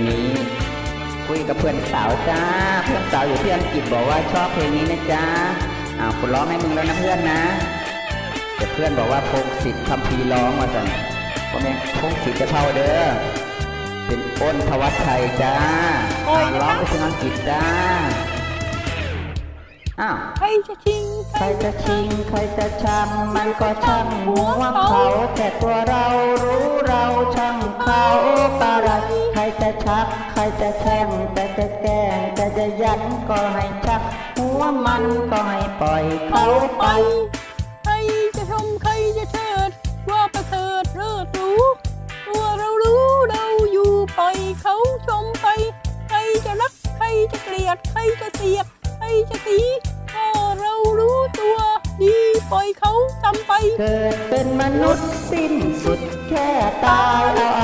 งนี้ คุยกับเพื่อนสาวจ้า เพื่อนสาวอยู่ที่อังกฤษบอกว่าชอบเพลงนี้นะจ้าอ้าวคุณร้องให้มึงแล้วนะเพื่อนนะแต่เพื่อนบอกว่าพงศิษฐ์คำพีร์ร้องมาสั่นพ่อแม่พงศิษฐ์จะเท่าเด้อเป็นอ้นทวัฒไทยจ้าโอ้ยอ่าร้องไปถึงอังกฤษจ้าอ้าวใครจะชิง ใครจะชิง ใครจะชังมันก็ช่างหัวเขาแต่ตัวเรารู้เราช่างเขาปะไรใคร จะชัก ใครจะแช่งแต่จะแกล้งแต่จะยันก็ให้ชัก หัวมันก็ให้ปล่อยเขาไปใครจะชมใครจะเชิด ว่าประเสริฐเลิศหรู้ตัวเรารู้เราอยู่ปล่อยเขาชมไป ใครจะรักใครจะเกลียดใครจะเสียดใครจะตีก็เรารู้ตัวดีปล่อยเขาทำไป เกิดเป็นมนุษย์สิ้นสุดแค่ตายเอา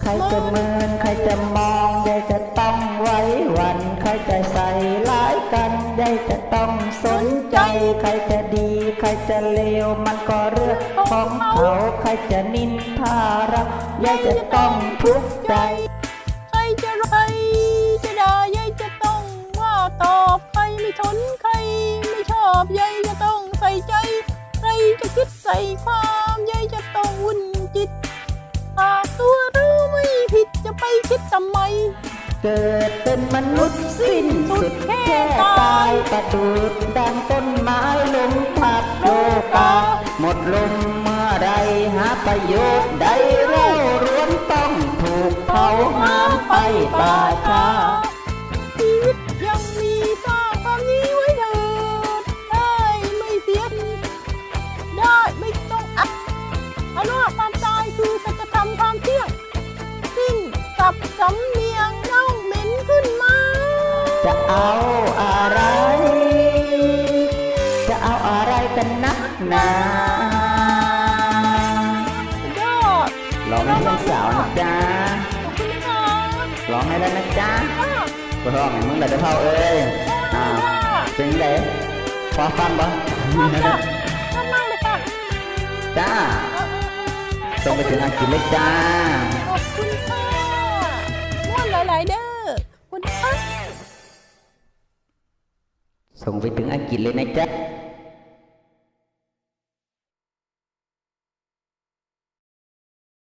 ใครจะมินใครจะมองใยจะต้องไว้วันใครจะใส่ร้ายกันใยจะต้องสนใจ ใครจะดีใครจะเลวมันก็เรื่องของเขาใครจะนินทาเรักใยจะต้องทุกข์ใจ ใครจะรักใครจะด่ายายจะต้องว่าตอบใครไม่ทนใครไม่ชอบยายจะต้องใส่ใจ ใครจะคิดใส่ความยายจะต้องวุ่นจิตหาตัว ทำไม เกิดเป็นมนุษย์สิ้นสุดแค่ตายประดูดดังต้นไม้ลมพัดโลกา หมดลมเมื่อไรหาประโยชน์ใดเร่าร้วนต้องถูกเผาหามไปป่าช้าชี เอาอะไร จะเอาอะไรกันนักหนายอดร้องให้เพื่อนสาวนะจ๊ะขอบคุณนะคะร้องให้แล้วนะจ๊ะค่ะก็ร้องให้มึงเลยจะเท่าเอ้ยอ่าเป็นไงพอฟังปะค่ะชอบมากเลยค่ะจ้าเออเออเออส่งไปถึงอังกฤษเลยจ้า ส่งไปถึงอังกฤษเลยนะจ๊ะ